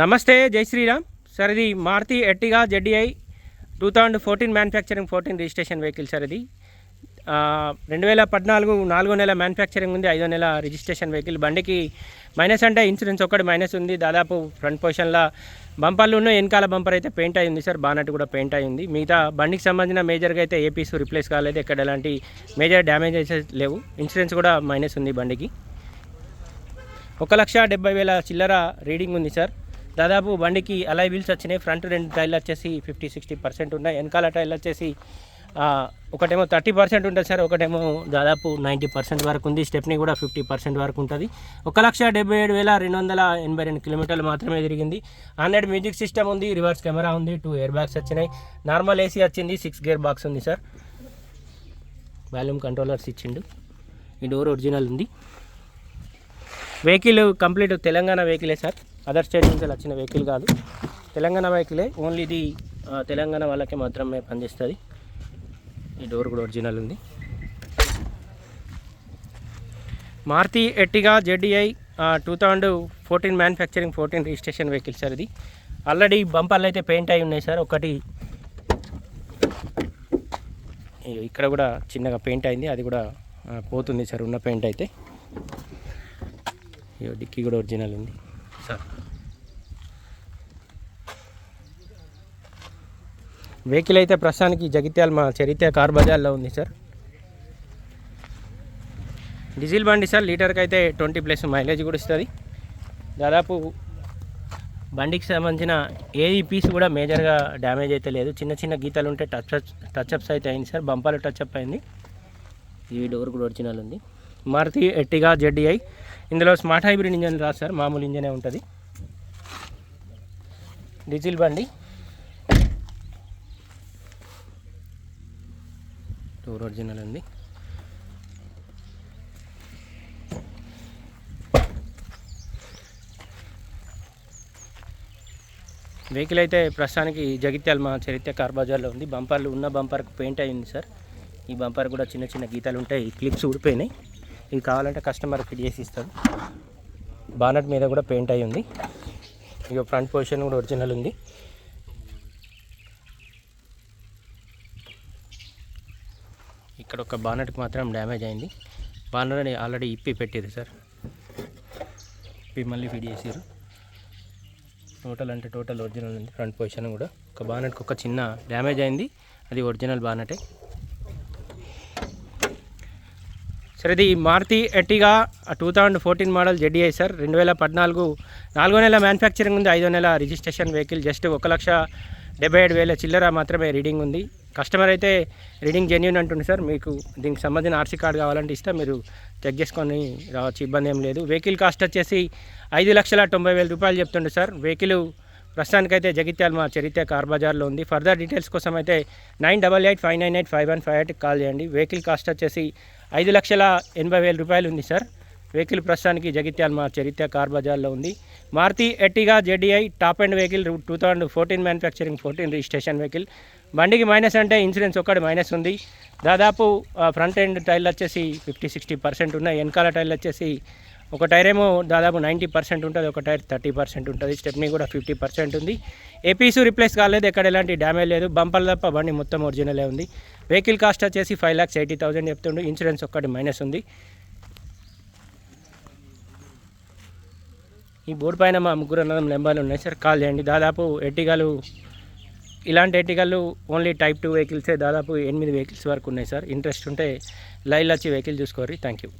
నమస్తే జై శ్రీరామ్. సార్ ఇది Maruti Ertiga ZDI two thousand fourteen manufacturing fourteen registration vehicle sir ఇది. రెండు వేల పద్నాలుగు నాలుగో నెల మ్యానుఫ్యాక్చరింగ్ ఉంది ఐదో నెల రిజిస్ట్రేషన్ వెహికల్ బండికి మైనస్ అంటే ఇన్సూరెన్స్ ఒక్కటి మైనస్ ఉంది. దాదాపు ఫ్రంట్ పొజిషన్లో బంపర్లు ఉన్న వెనకాల బంపర్ అయితే పెయింట్ అయ్యింది సార్ బానట్ కూడా పెయింట్ అయ్యింది మిగతా బండికి సంబంధించిన మేజర్గా అయితే ఏ పీస్ రిప్లేస్ కాలేదు ఎక్కడ ఎలాంటి మేజర్ డ్యామేజ్ అయితే లేవు. ఇన్సూరెన్స్ కూడా మైనస్ ఉంది బండికి. ఒక లక్ష డెబ్బై వేల చిల్లర రీడింగ్ ఉంది సార్. దాదాపు బండికి అలై వీల్స్ వచ్చినాయి. ఫ్రంట్ రెండు టైర్లు వచ్చేసి ఫిఫ్టీ సిక్స్టీ పర్సెంట్ ఉన్నాయి. వెనకాల టైర్లు వచ్చేసి ఒకటేమో థర్టీ పర్సెంట్ ఉంటుంది సార్. ఒకటేమో దాదాపు నైంటీ పర్సెంట్ వరకు ఉంది. స్టెప్ని కూడా ఫిఫ్టీ పర్సెంట్ వరకు ఉంటుంది. ఒక లక్ష డెబ్బై ఏడు వేల రెండు వందల ఎనభై రెండు కిలోమీటర్లు మాత్రమే తిరిగింది. హండ్రెడ్ మ్యూజిక్ సిస్టమ్ ఉంది. రివర్స్ కెమెరా ఉంది. టూ ఇయర్ బ్యాగ్స్ వచ్చినాయి. నార్మల్ ఏసీ వచ్చింది. సిక్స్ గేర్ బాక్స్ ఉంది సార్. వాల్యూమ్ కంట్రోలర్స్ ఇచ్చిండు. ఈ డోర్ ఒరిజినల్ ఉంది. వెహికల్ కంప్లీట్ తెలంగాణ వెహికలే సార్. అదర్ స్టేట్ నుంచి వచ్చిన వెహికల్ కాదు. తెలంగాణ వెహికలే ఓన్లీ ఇది తెలంగాణ వాళ్ళకి మాత్రమే పనిచేస్తుంది ఈ డోర్ కూడా ఒరిజినల్ ఉంది. Maruti Ertiga ZDI two thousand fourteen manufacturing fourteen registration vehicle sir ఇది. ఆల్రెడీ బంపర్లు అయితే పెయింట్ అయి ఉన్నాయి సార్ ఒకటి ఇక్కడ కూడా చిన్నగా పెయింట్ అయింది. అది కూడా పోతుంది సార్ ఉన్న పెయింట్ అయితే. ఇగో డిక్కీ కూడా ఒరిజినల్ ఉంది. సార్. వెహికల్ అయితే ప్రస్తుతానికి జగిత్యాల మా చరిత్ర కార్ బజార్లో ఉంది సార్. డీజిల్ బండి సార్ లీటర్కి అయితే ట్వంటీ ప్లస్ మైలేజ్ కూడా ఇస్తుంది. దాదాపు బండికి సంబంధించిన ఏది పీస్ కూడా మేజర్గా డ్యామేజ్ అయితే లేదు. చిన్న చిన్న గీతలు ఉంటే టచ్ టచ్అప్స్ అయితే అయింది సార్. బంపాలు టచ్అప్ అయింది. ఈ డోర్ కూడా ఒరిజినల్ ఉంది. మారుతి ఎట్టిగా జెడ్డీఐ ఇందులో స్మార్ట్ హైబ్రిడ్ ఇంజన్ రాదు సార్ మామూలు ఇంజనే ఉంటుంది. డీజిల్ బండి. టూర్ ఒరిజినల్ ఉంది. వెహికల్ అయితే ప్రస్తుతానికి జగిత్యాల మా చరిత్ర కార్ బజార్లో ఉంది. బంపర్లు ఉన్న బంపర్కి పెయింట్ అయింది సార్. ఈ బంపర్ కూడా చిన్న చిన్న గీతాలు ఉంటాయి క్లిప్స్ ఊడిపోయినాయి. ఇది కావాలంటే కస్టమర్ ఫిట్ చేసి ఇస్తాడు. బానట్ మీద కూడా పెయింట్ అయి ఉంది. ఇక ఫ్రంట్ పొజిషన్ కూడా ఒరిజినల్ ఉంది. ఇక్కడ ఒక బానట్కి మాత్రం డ్యామేజ్ అయింది. బానట్ ఆల్రెడీ ఇప్పి పెట్టేది సార్. ఇప్పి మళ్ళీ ఫిట్ చేసారు టోటల్ అంటే టోటల్ ఒరిజినల్ ఉంది ఫ్రంట్ పొజిషన్ కూడా. ఒక బానట్కి ఒక చిన్న డ్యామేజ్ అయింది. అది ఒరిజినల్ బానటే. సరే ఇది Maruti Ertiga two thousand fourteen model ZDI sir. రెండు వేల పద్నాలుగు నాలుగో నెల మ్యానుఫ్యాక్చరింగ్ ఉంది ఐదో నెల రిజిస్ట్రేషన్ వెహికల్ జస్ట్ ఒక లక్ష డెబ్బై ఏడు వేల చిల్లర మాత్రమే రీడింగ్ ఉంది. కస్టమర్ అయితే రీడింగ్ జెన్యున్ అంటుంది సార్. మీకు దీనికి సంబంధించిన ఆర్సీ కార్డు కావాలంటే ఇస్తే మీరు చెక్ చేసుకొని రావచ్చు ఇబ్బంది ఏం లేదు. వెహికల్ కాస్ట్ వచ్చేసి ఐదు లక్షల తొంభై వేల రూపాయలు చెప్తుండే సార్. వెహికల్ ప్రస్తుతానికైతే జగిత్యాల మా చరిత్ర కార్ బజార్లో ఉంది. ఫర్దర్ డీటెయిల్స్ కోసం అయితే nine double eight five nine eight five one five ఎయిట్కి కాల్ చేయండి. వెహికల్ కాస్ట్ వచ్చేసి ఐదు లక్షల ఎనభై వేల రూపాయలు ఉంది సార్. వెహికల్ ప్రస్తుతానికి జగిత్యాల మా చరిత్ర కార్ బజార్లో ఉంది. Maruti Ertiga ZDI top end vehicle two thousand fourteen manufacturing fourteen registration vehicle బండికి మైనస్ అంటే ఇన్సూరెన్స్ ఒక్కటి మైనస్ ఉంది. దాదాపు ఫ్రంట్ ఎండ్ టైర్లు వచ్చేసి ఫిఫ్టీ సిక్స్టీ పర్సెంట్ ఉన్నాయి. వెనకాల టైర్లు వచ్చేసి ఒక టైర్ ఏమో దాదాపు నైంటీ పర్సెంట్ ఉంటుంది ఒక టైర్ థర్టీ పర్సెంట్ ఉంటుంది స్టెప్నీ కూడా ఫిఫ్టీ పర్సెంట్ ఉంది. ఏపీసు రిప్లేస్ కాలేదు ఎక్కడ ఎలాంటి డ్యామేజ్ లేదు. బంపర్ తప్ప బండి మొత్తం ఒరిజినలే ఉంది. వెహికల్ కాస్ట్ వచ్చేసి ఫైవ్ ల్యాక్స్ ఎయిటీ థౌసండ్ చెప్తుండు. ఇన్సూరెన్స్ ఒక్కటి మైనస్ ఉంది. ఈ బోర్డు పైన మా ముగ్గురు అన్నదం నెంబర్లు ఉన్నాయి సార్. కాల్ చేయండి. దాదాపు ఎట్టిగాలు ఇలాంటి ఎట్టిగాలు ఓన్లీ టైప్ టూ వెహికల్సే. దాదాపు ఎనిమిది వెహికల్స్ వరకు ఉన్నాయి సార్. ఇంట్రెస్ట్ ఉంటే లైవ్ వచ్చి వెహికల్ చూసుకోరు థ్యాంక్ యూ.